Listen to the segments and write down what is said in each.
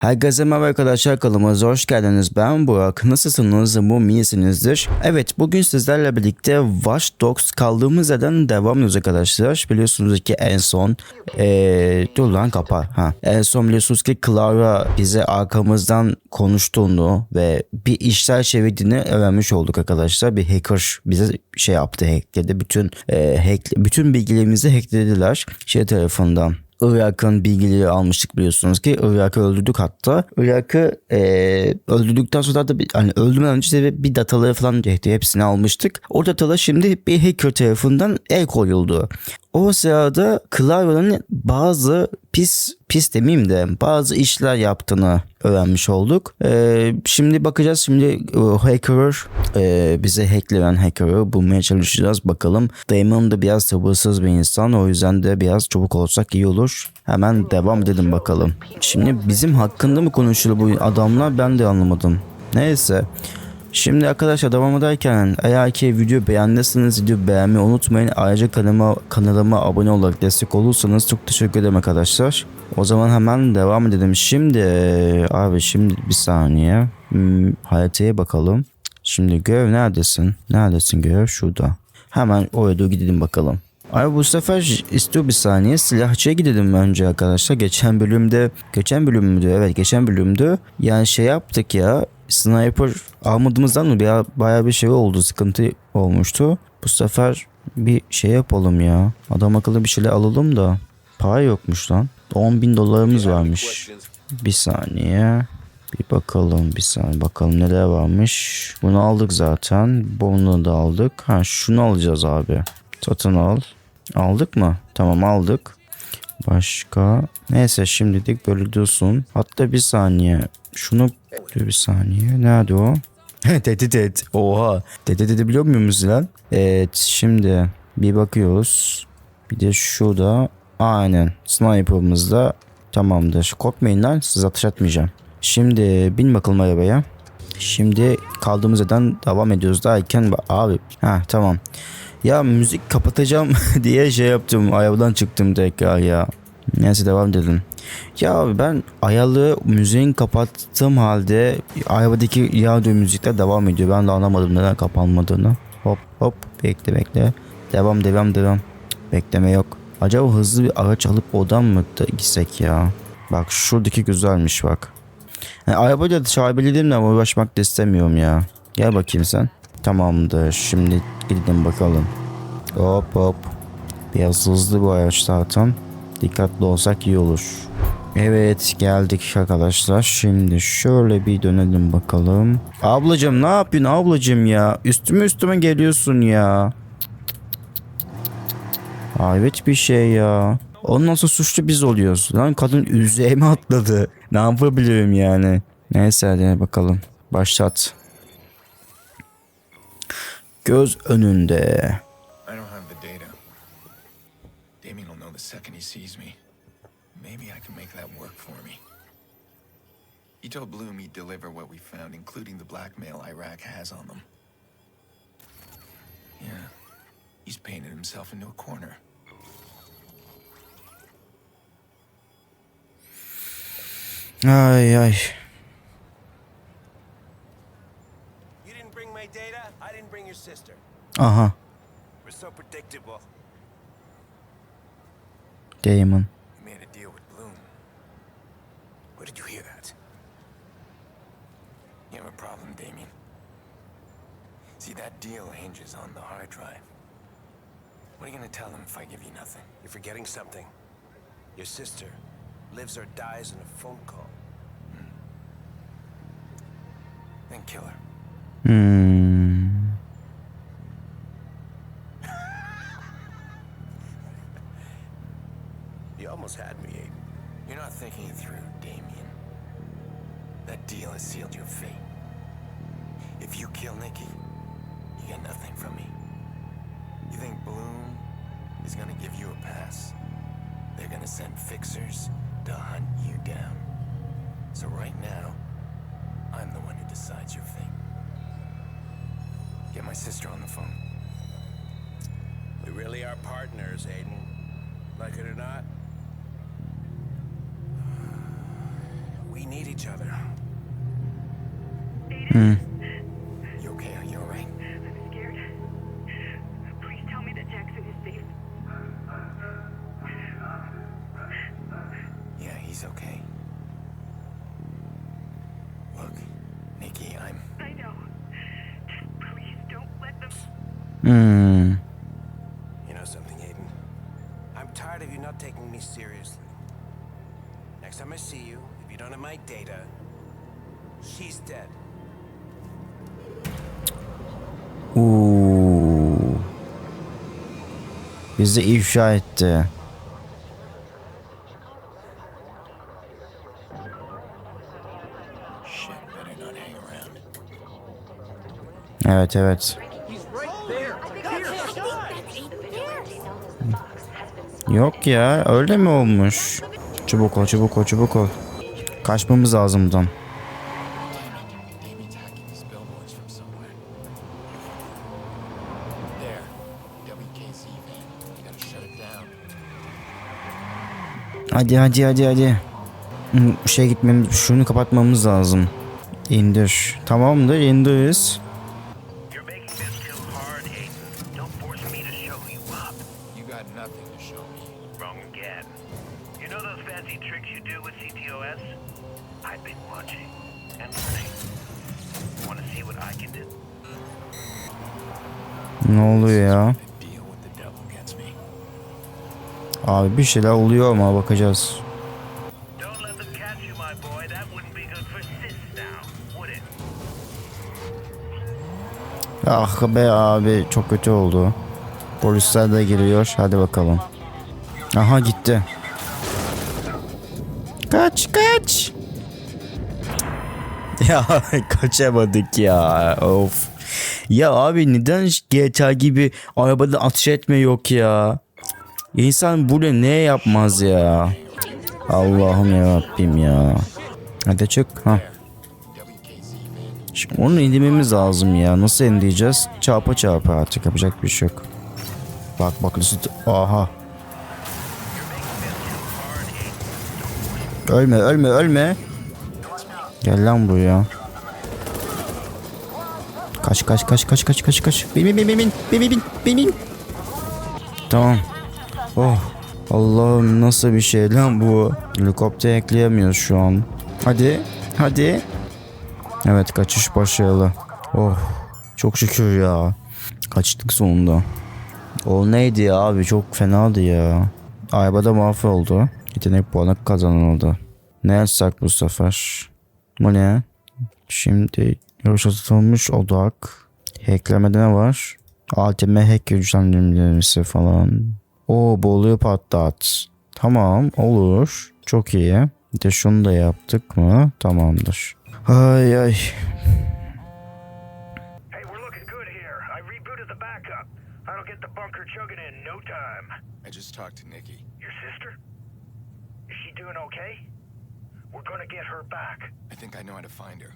Herkese merhaba arkadaşlar kanalımıza hoş geldiniz. Ben Burak. Nasılsınız? Umarım iyisinizdir. Evet bugün sizlerle birlikte Watch Dogs kaldığımız yerden devam ediyoruz arkadaşlar. Biliyorsunuz ki en son ee, dur lan kapa. Ha. En son biliyorsunuz ki Clara bize arkamızdan konuştuğunu ve bir işler çevirdiğini öğrenmiş olduk arkadaşlar. Bir hacker bize şey yaptı hackledi. Bütün ee, hack, bütün bilgilerimizi hacklediler şey tarafından. Irak'ın bilgileri almıştık biliyorsunuz ki Irak'ı öldürdük hatta. Irak'ı eee öldürdükten sonra da bir, hani öldürmeden önce de bir dataları falan cehdi hepsini almıştık. O datalar şimdi bir hacker tarafından el koyuldu. O sırada Clara'nın bazı pis pis demeyeyim de bazı işler yaptığını öğrenmiş olduk. Ee, şimdi bakacağız şimdi o hacker e, bize hackleyen hacker'ı bulmaya çalışacağız bakalım. Damon da biraz sabırsız bir insan o yüzden de biraz çabuk olsak iyi olur. Hemen devam edelim bakalım. Şimdi bizim hakkında mı konuşuyor bu adamlar ben de anlamadım. Neyse. Şimdi arkadaşlar devam ederken eğer ki video beğendiyseniz video beğenmeyi unutmayın. Ayrıca kanalıma, kanalıma abone olarak destek olursanız çok teşekkür ederim arkadaşlar. O zaman hemen devam edelim. Şimdi abi şimdi bir saniye hmm, haritaya bakalım. Şimdi görev neredesin? Neredesin görev? Şurada. Hemen oraya doğru gidelim bakalım. Abi bu sefer istiyor bir saniye silahçıya gidelim önce arkadaşlar. Geçen bölümde, geçen bölümdü evet geçen bölümdü. Yani şey yaptık ya sniper almadığımızdan mı baya, baya bir şey oldu sıkıntı olmuştu. Bu sefer bir şey yapalım ya. Adam akıllı bir şeyler alalım da. Para yokmuş lan. 10 bin dolarımız varmış. Bir saniye. Bir bakalım bir saniye bakalım neler varmış. Bunu aldık zaten. Bunu da aldık. Ha şunu alacağız abi. Satın al. Aldık mı? Tamam aldık. Başka. Neyse şimdilik böyle dursun. Hatta bir saniye. Şunu dur bir saniye. Nerede o? tehdit et. Oha. Tehdit edebiliyor muyuz lan? Evet şimdi bir bakıyoruz. Bir de şurada. Aynen. Sniper'ımız da tamamdır. Korkmayın lan siz atış atmayacağım. Şimdi bin bakalım arabaya. Şimdi kaldığımız yerden devam ediyoruz derken abi ha tamam. Ya müzik kapatacağım diye şey yaptım. Ayardan çıktım tekrar ya. Neyse devam edelim. Ya abi ben ayarlı müziğin kapattığım halde arabadaki radyo müzikler devam ediyor. Ben de anlamadım neden kapanmadığını. Hop hop bekle bekle. Devam devam devam. Bekleme yok. Acaba hızlı bir araç alıp odan mı gitsek ya? Bak şuradaki güzelmiş bak. Yani arabayla ama uğraşmak da istemiyorum ya. Gel bakayım sen. Tamamdır. Şimdi gidelim bakalım. Hop hop. Biraz hızlı bu araç zaten. Dikkatli olsak iyi olur. Evet geldik arkadaşlar. Şimdi şöyle bir dönelim bakalım. Ablacım ne yapıyorsun ablacım ya? Üstüme üstüme geliyorsun ya. Evet bir şey ya. Ondan sonra suçlu biz oluyoruz. Lan kadın üzerime atladı. Ne yapabilirim yani? Neyse hadi bakalım. Başlat. Göz önünde. Told Bloom he'd deliver what we found, including the blackmail Iraq has on them. Yeah, he's painted himself into a corner. Ay ay. You didn't bring my data, I didn't bring your sister. Aha. We're so predictable. Damon. We made a deal with Bloom. Where did you hear that? You have a problem, Damien. See, that deal hinges on the hard drive. What are you gonna tell them if I give you nothing? You're forgetting something. Your sister lives or dies in a phone call. Then kill her. Hmm. You almost had me, Aiden. You're not thinking it through, Damien. That deal has sealed your fate. If you kill Nikki, get nothing from me. You think Bloom is gonna give you a pass? They're gonna send fixers to hunt you down. So right now, I'm the one who decides your fate. Get my sister on the phone. We really are partners, Aiden. Like it or not. We We need each other. You Hmm. You know something, Aiden? I'm tired of you not taking me seriously. Next time I see you, if you don't have my data, she's dead. Uuu. Bizi ifşa etti. Shit, better not hang around. Evet evet. Yok ya öyle mi olmuş? Çabuk ol çabuk ol çabuk ol. Kaçmamız lazım buradan. Hadi hadi hadi hadi. Şey gitmemiz şunu kapatmamız lazım. İndir. Tamamdır indiriz. Ne oluyor ya? Abi bir şeyler oluyor ama bakacağız. Ah be abi çok kötü oldu. Polisler de geliyor. Hadi bakalım. Aha gitti. Kaç kaç. Ya kaçamadık ya. Of. Ya abi neden GTA gibi arabada atış etme yok ya? İnsan burada ne yapmaz ya? Allah'ım ya Rabbim ya. Hadi çık. Ha. Şimdi onu indirmemiz lazım ya. Nasıl indireceğiz? Çarpa çarpa artık yapacak bir şey yok. Bak bak nasıl... Aha. Ölme ölme ölme. Gel lan buraya. Kaç kaç kaç kaç kaç kaç kaç. Bin bin bin bin bin bin bin bin bin. Tamam. Oh. Allah'ım nasıl bir şey lan bu. Helikopter ekleyemiyoruz şu an. Hadi. Hadi. Evet kaçış başarılı. Oh çok şükür ya. Kaçtık sonunda. O neydi ya abi çok fenadı ya. Arabada mahvoldu. Yetenek puanı kazanıldı. Ne yazsak bu sefer? Bu ne? Şimdi yarışa tutulmuş odak. Hacklemede ne var? ATM hack güçlendirmesi falan. O boluyu patlat. Tamam olur. Çok iyi. Bir de şunu da yaptık mı? Tamamdır. Ay ay. Hey, we're looking good here. I rebooted the backup. I'll get the bunker chugging in no time. I just talked to Nikki. Your sister? Is she doing okay? We're gonna get her back. I think I know how to find her.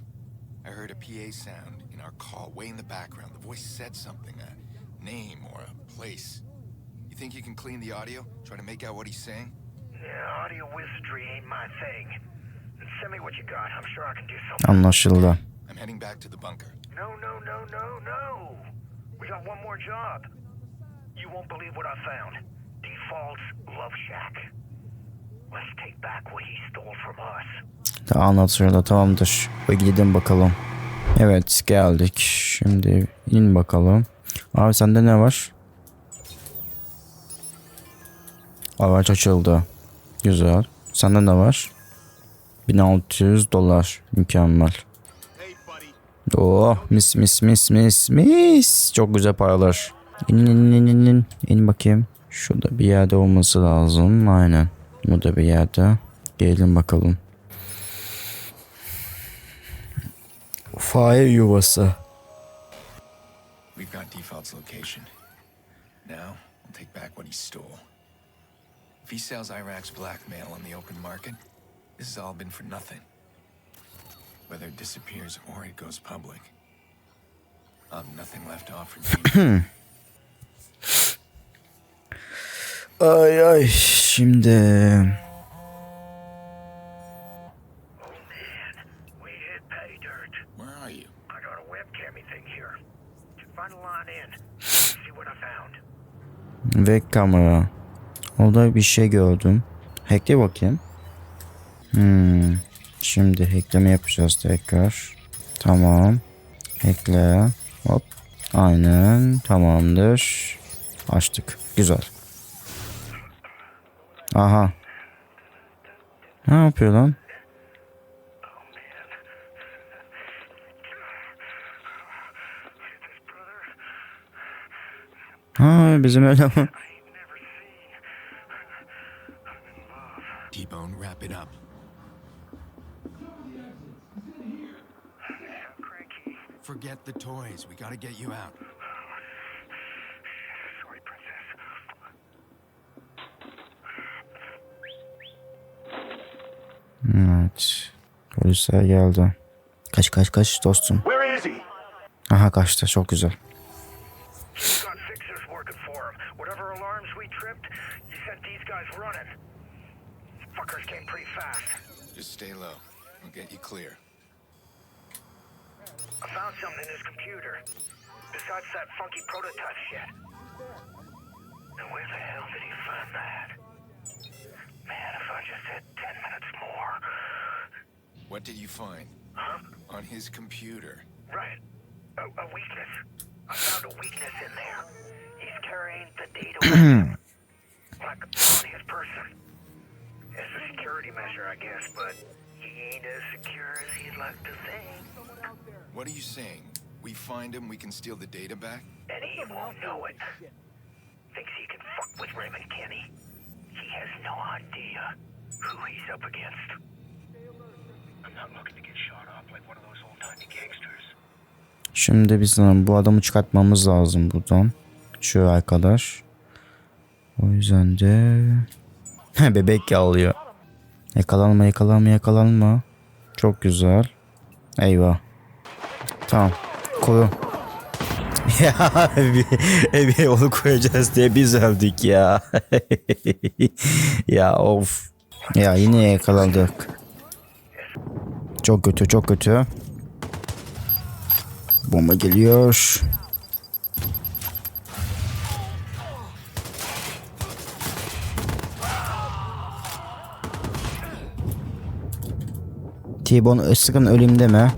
I heard a PA sound in our call way in the background. The voice said something, a name or a place. You think you can clean the audio? Try to make out what he's saying? Yeah, audio wizardry ain't my thing. Send me what you got. I'm sure I can do something. Anlaşıldı. I'm heading back to the bunker. No, no, no, no, no. We got one more job. You won't believe what I found. Default's Love Shack. Anlatıyor da tamamdır. Gidelim bakalım. Evet geldik. Şimdi in bakalım. Abi sende ne var? Araç açıldı. Güzel. Sende ne var? 1600 dolar. Mükemmel. Oh mis mis mis mis mis. Çok güzel paralar. İn in in in in. İn bakayım. Şurada bir yerde olması lazım. Aynen. Burada bir yerde. Gelin bakalım. Fare yuvası. We've got Default's location. Now, we'll take back what he stole. If he sells Iraq's blackmail on the open market, this has all been for nothing. Whether it disappears or it goes public, I'll have nothing left to offer Damien. Ay ay Şimdi Ve kamera. Orada bir şey gördüm. Hackle bakayım. Hmm. Şimdi hackleme yapacağız tekrar. Tamam. Hackle. Hop. Aynen. Tamamdır. Açtık. Güzel. Aha. Ne yapıyor lan? Ha bizim mi? T-Bone, wrap it up. Forget the toys. We gotta get you out. Evet. Polisler geldi. Kaç kaç kaç dostum. Aha kaçtı çok güzel. A, a weakness. I found a weakness in there. He's carrying the data with. Like on his person. It's a security measure, I guess, but he ain't as secure as he'd like to think. What are you saying? We find him, we can steal the data back? And he won't know it. Thinks he can fuck with Raymond Kenny. He has no idea who he's up against. I'm not looking to get shot up like one of those old-timey gangsters. Şimdi biz bu adamı çıkartmamız lazım buradan. Şu arkadaş. O yüzden de bebek yağlıyor. Yakalanma yakalanma yakalanma. Çok güzel. Eyvah. Tamam. Koru. ya bir, onu koyacağız diye biz öldük ya. ya of. Ya yine yakalandık. Çok kötü çok kötü. Bomba geliyor. T-Bone sakın öleyim deme.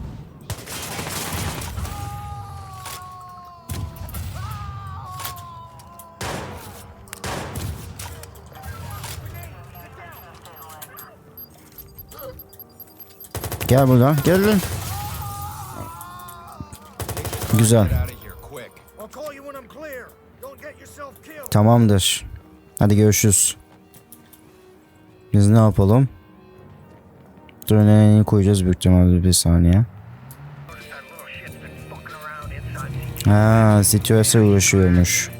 Gel buradan. Gel lan. Killed. Tamamdır. Hadi görüşürüz. Biz ne yapalım? Drone'u koyacağız büyük ihtimalle bir saniye. Ha, CTOS'e uğraşıyormuş.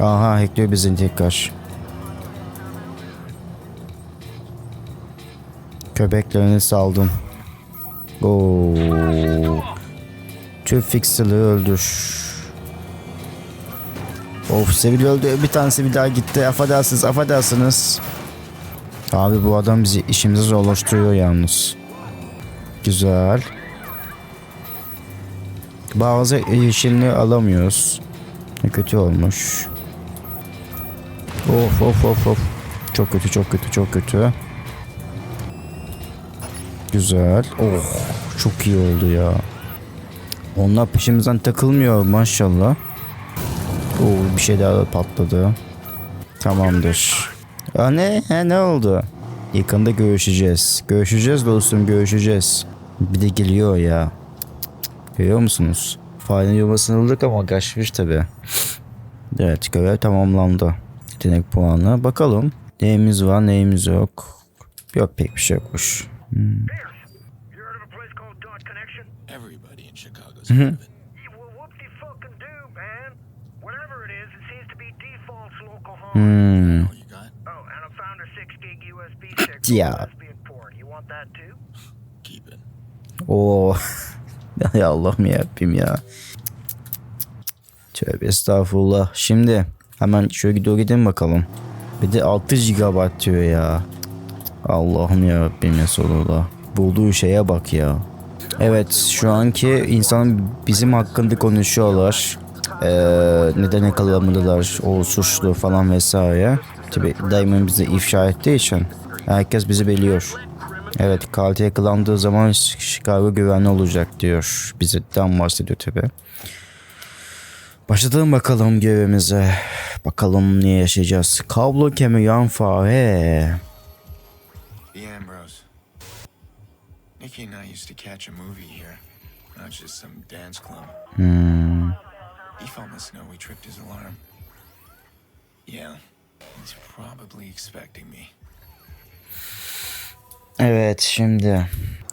Aha hackliyor bizi tekrar. Köpeklerini saldım. Oo. Tüm fixer'ı öldür. Of sivil öldü. Bir tane sivil daha gitti. Affedersiniz affedersiniz. Abi bu adam bizi işimizi zorlaştırıyor yalnız. Güzel. Bazı işini alamıyoruz. Ne kötü olmuş. Of of of of. Çok kötü çok kötü çok kötü. Güzel. Oh çok iyi oldu ya. Onlar peşimizden takılmıyor maşallah. Oo bir şey daha patladı. Tamamdır. Aa, ne? Ha, ne oldu? Yakında görüşeceğiz. Görüşeceğiz dostum görüşeceğiz. Bir de geliyor ya. Görüyor musunuz? Farenin yuvasını bulduk ama kaçmış tabi. Evet görev tamamlandı. Yetenek puanı. Bakalım. Neyimiz var neyimiz yok. Yok pek bir şey yokmuş. Pierce, you heard of a place called Dot Connection? Everybody in Chicago's heard of it. Yeah, well, whoopsie fucking do, man. Whatever it is, it seems to be default's local home. Hmm. Oh, you got? Oh, and I found a 6 gig USB stick for Yeah. lesbian porn. You want that too? Keep it. Oo. ya Allah'ım yarabbim ya. Tövbe estağfurullah. Şimdi hemen şöyle doğru gidelim bakalım. Bir de 6 GB diyor ya. Allah'ım ya Rabbim Resulullah. Bulduğu şeye bak ya. Evet şu anki insan bizim hakkında konuşuyorlar. Ee, neden yakalamadılar o suçlu falan vesaire. Tabi Damon bizi ifşa ettiği için herkes bizi biliyor. Evet katil yakalandığı zaman Chicago güvenli olacak diyor. Bizden bahsediyor tabi. Başlayalım bakalım görevimize. Bakalım ne yaşayacağız. Kablo kemiren fare. Nikki and I used to catch a movie here. Not just some dance club. Hmm. Must know we tripped his alarm. Yeah, he's probably expecting me. Evet şimdi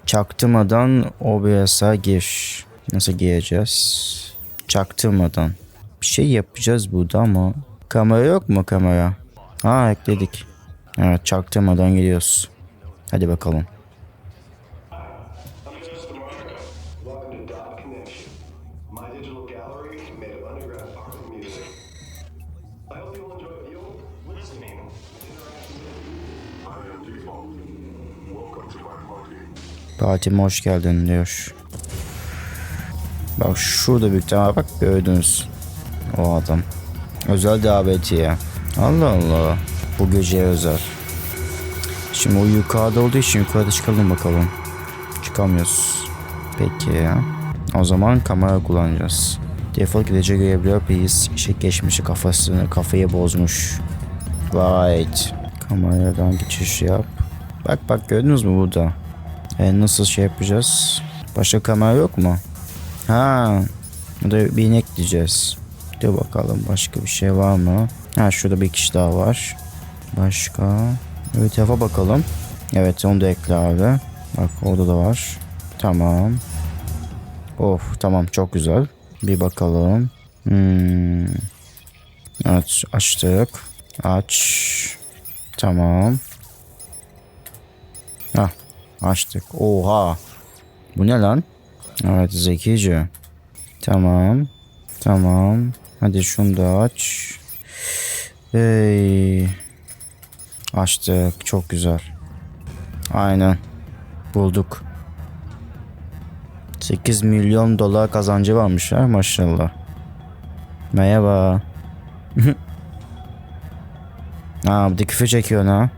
çaktırmadan OBS'a gir. Nasıl gireceğiz? Çaktırmadan. Bir şey yapacağız burada ama kamera yok mu kamera? Ha ekledik. Evet çaktırmadan gidiyoruz. Hadi bakalım. Partime hoş geldin diyor. Bak şurada büyük ihtimal bak gördünüz. O adam. Özel davetiye. Allah Allah. Bu gece özel. Şimdi o yukarıda olduğu için yukarıda çıkalım bakalım. Çıkamıyoruz. Peki ya. O zaman kamera kullanacağız. Defol gidecek görebiliyor biz. Şey geçmişi kafasını kafayı bozmuş. Right. Kameradan geçiş yap. Bak bak gördünüz mü burada? E, nasıl şey yapacağız? Başka kamera yok mu? Ha, burada bir inek diyeceğiz. Dur bakalım başka bir şey var mı? Ha şurada bir kişi daha var. Başka? Evet tarafa bakalım. Evet onu da ekle abi. Bak orada da var. Tamam. Of tamam çok güzel. Bir bakalım. Hmm. Evet açtık. Aç. Tamam. Açtık. Oha. Bu ne lan? Evet zekice. Tamam. Tamam. Hadi şunu da aç. Hey. Açtık. Çok güzel. Aynen. Bulduk. 8 milyon dolar kazancı varmış ha maşallah. Merhaba. ha bir de küfür çekiyor ha.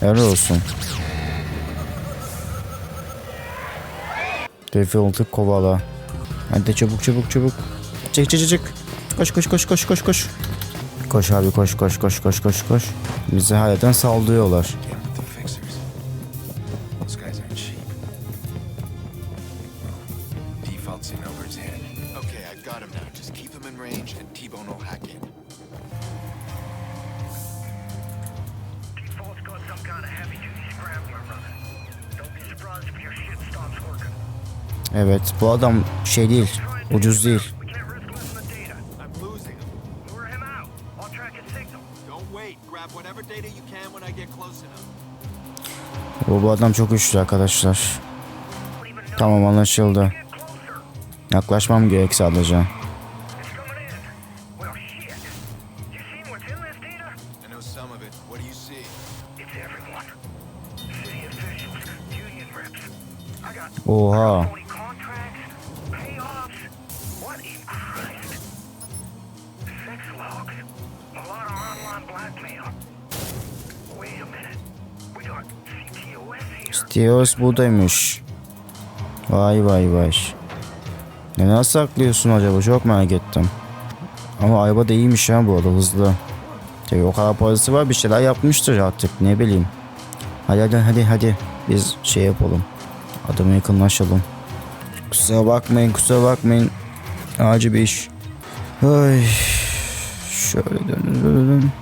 Helal olsun. Default'u kovala. Hadi çabuk çabuk çabuk. Çık çık çık. Koş koş koş koş koş koş. Koş abi koş koş koş koş koş koş. Bizi aren't cheap. Default's got him now. Just keep him in range and T-Bone will hack in. Default's got some kind of heavy duty scrambler running. Don't be surprised if your shit stops working. Evet bu adam şey değil. Ucuz değil. We can't risk losing the data. I'm losing him. Lure him out. CTOS buradaymış. Vay vay vay. Neden saklıyorsun acaba? Çok merak ettim. Ama Ayba da iyiymiş ha bu arada hızlı. Tabii o kadar parası var bir şeyler yapmıştır artık ne bileyim. Hadi hadi hadi hadi biz şey yapalım. Adama yakınlaşalım. Kusura bakmayın kusura bakmayın. Acil bir iş. Ay. Şöyle dönün. This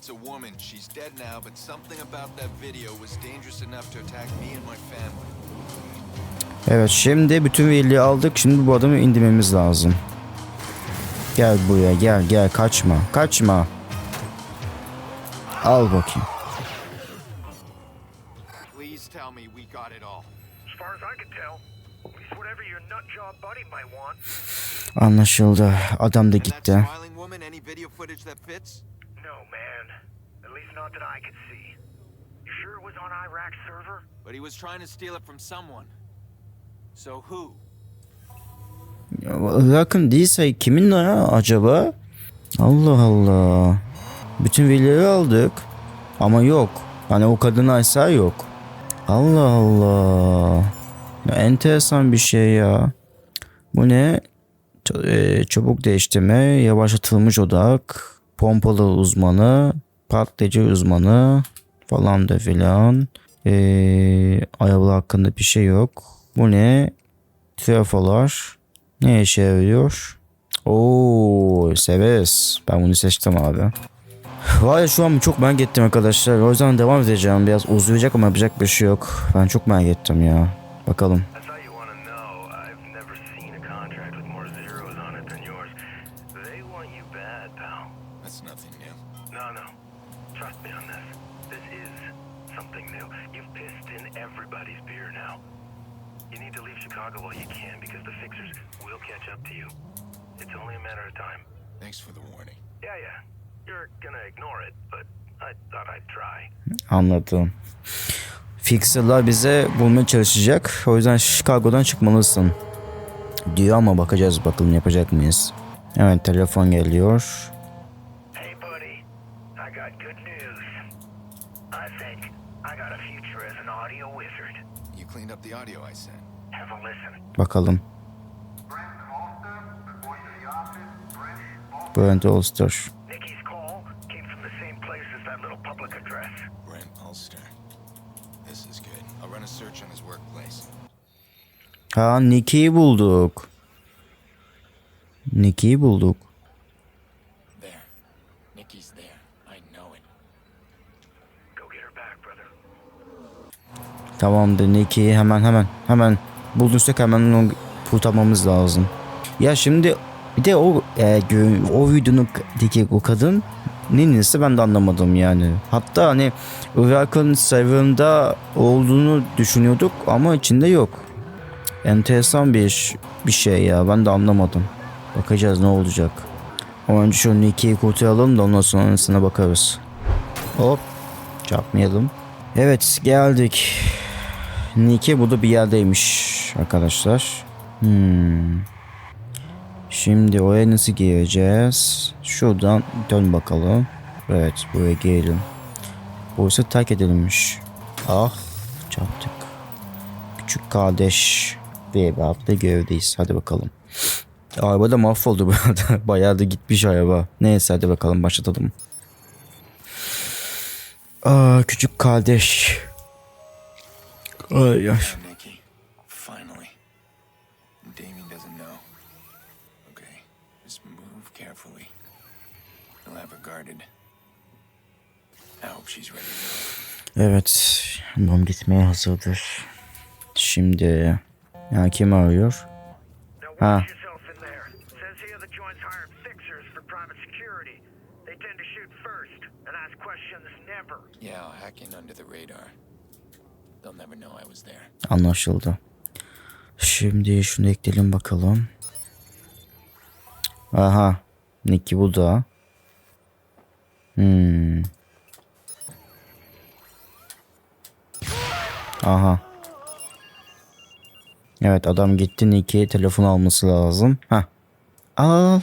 It's a woman. She's dead now, but something about that video was dangerous enough to attack me and my family. Evet şimdi bütün verileri aldık. Şimdi bu adamı indirmemiz lazım. Gel buraya gel gel kaçma. Kaçma. Al bakayım. Please tell me we got it all. As far as I can tell, at least whatever your nut job buddy might want. Anlaşıldı. Adam da And that gitti. smiling woman, any video footage that fits? No, man. At least not that I could see. You sure it was on Iraq's server? But he was trying to steal it from someone. So who? Irak'ın değilse kimin ya acaba? Allah Allah. Bütün verileri aldık. Ama yok. Hani o kadın ise yok. Allah Allah. Ya enteresan bir şey ya. Bu ne? Ç- e, çabuk değiştirme, yavaşlatılmış odak, pompalı uzmanı, patlayıcı uzmanı falan da filan. E, araba hakkında bir şey yok. Bu ne? Trafolar. Ne işe yarıyor? Oo, severiz. Ben bunu seçtim abi. Var ya şu an çok merak ettim arkadaşlar. O yüzden devam edeceğim. Biraz uzayacak ama yapacak bir şey yok. Ben çok merak ettim ya. Bakalım. Everybody's beer now. You need to leave Chicago while you can because the fixers will catch up to you. It's only a matter of time. Thanks for the warning. Yeah, yeah. You're gonna ignore it, but I thought I'd try. Anladım. Fixer'lar bize bulmaya çalışacak. O yüzden Chicago'dan çıkmalısın. Diyor ama bakacağız bakalım yapacak mıyız? Evet telefon geliyor. Hey, buddy. I got good news. I think I got a future as an audio wizard. You cleaned up the audio I sent. Have a listen. Bakalım. Brent Ulster. Nikki's call came from the same place as that little public address. Brent Ulster. This is good. I'll run a search on his workplace. Ha Nicky'yi bulduk. Nicky'yi bulduk. There. Nikki's there. I know it. Go get her back, brother. Tamamdır Nicky'yi hemen hemen hemen bulduysak hemen onu kurtarmamız lazım. Ya şimdi bir de o e, o videonun deki o kadın ninesi ben de anlamadım yani. Hatta hani Irak'ın serverında olduğunu düşünüyorduk ama içinde yok. Enteresan bir bir şey ya ben de anlamadım. Bakacağız ne olacak. Ama önce şu Nicky'yi kurtaralım da ondan sonrasına bakarız. Hop çarpmayalım. Evet geldik. Nicky burada bir yerdeymiş arkadaşlar. Hmm. Şimdi oraya nasıl gireceğiz? Şuradan dön bakalım. Evet buraya girelim. Burası terk edilmiş. Ah çarptık. Küçük kardeş bir hafta görevdeyiz. Hadi bakalım. Araba da mahvoldu bu arada. Bayağı da gitmiş araba. Neyse hadi bakalım başlatalım. Aa, küçük kardeş. Ay ay. Now, Nikki. Finally. Damien doesn't know. Okay. Just move carefully. He'll have her guarded. I hope she's ready to go. Evet. Bom gitmeye hazırdır. Şimdi ya kim arıyor? Now Huh. watch yourself in there. Says here the joint's hiring fixers for private security. They tend to shoot first and ask questions never. Yeah, I'll hack in under the radar. They'll never know I was there. Anlaşıldı. Şimdi şunu ekleyelim bakalım. Aha. Nicky bu da. Hmm. Aha. Evet adam gitti Nicky'ye telefon alması lazım. Ha. Al.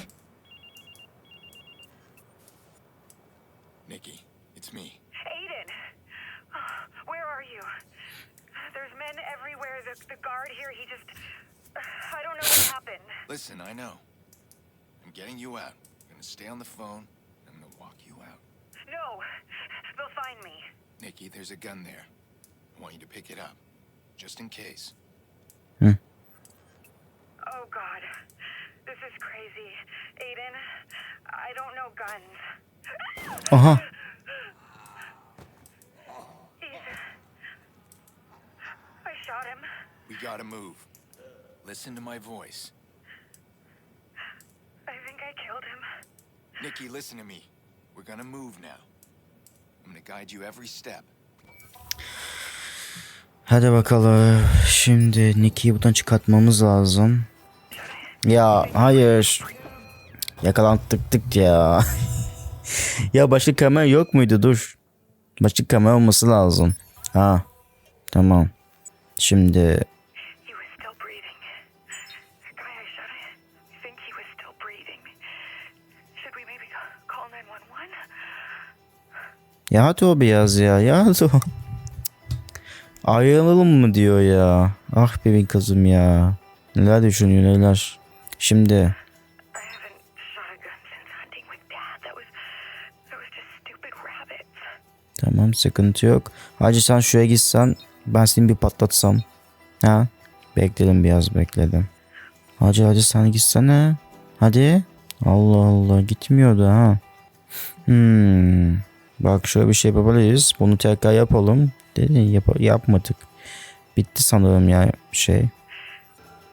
I know. I'm getting you out. I'm gonna stay on the phone, and I'm gonna walk you out. No! They'll find me. Nikki, there's a gun there. I want you to pick it up, just in case. Hmm. Oh, God. This is crazy. Aiden, I don't know guns. Uh-huh. Aha. I shot him. We gotta move. Listen to my voice. I killed him. Nikki, listen to me. We're gonna move now. I'm gonna guide you every step. Hadi bakalım. Şimdi Nicky'yi buradan çıkartmamız lazım. Ya hayır. Yakalandık ya. ya başka kamera yok muydu? Dur. Başka kamera olması lazım. Ha. Tamam. Şimdi ya hadi o biraz ya. Ya hadi o. Ayrılalım mı diyor ya. Ah benim kızım ya. Neler düşünüyor neler. Şimdi. Tamam sıkıntı yok. Hacı sen şuraya gitsen ben seni bir patlatsam. Ha? Bekledim biraz bekledim. Hacı hacı sen gitsene. Hadi. Allah Allah gitmiyordu ha. Hmm. Bak şöyle bir şey yapabiliriz. Bunu tekrar yapalım. Dedi yap yapmadık. Bitti sanırım ya şey.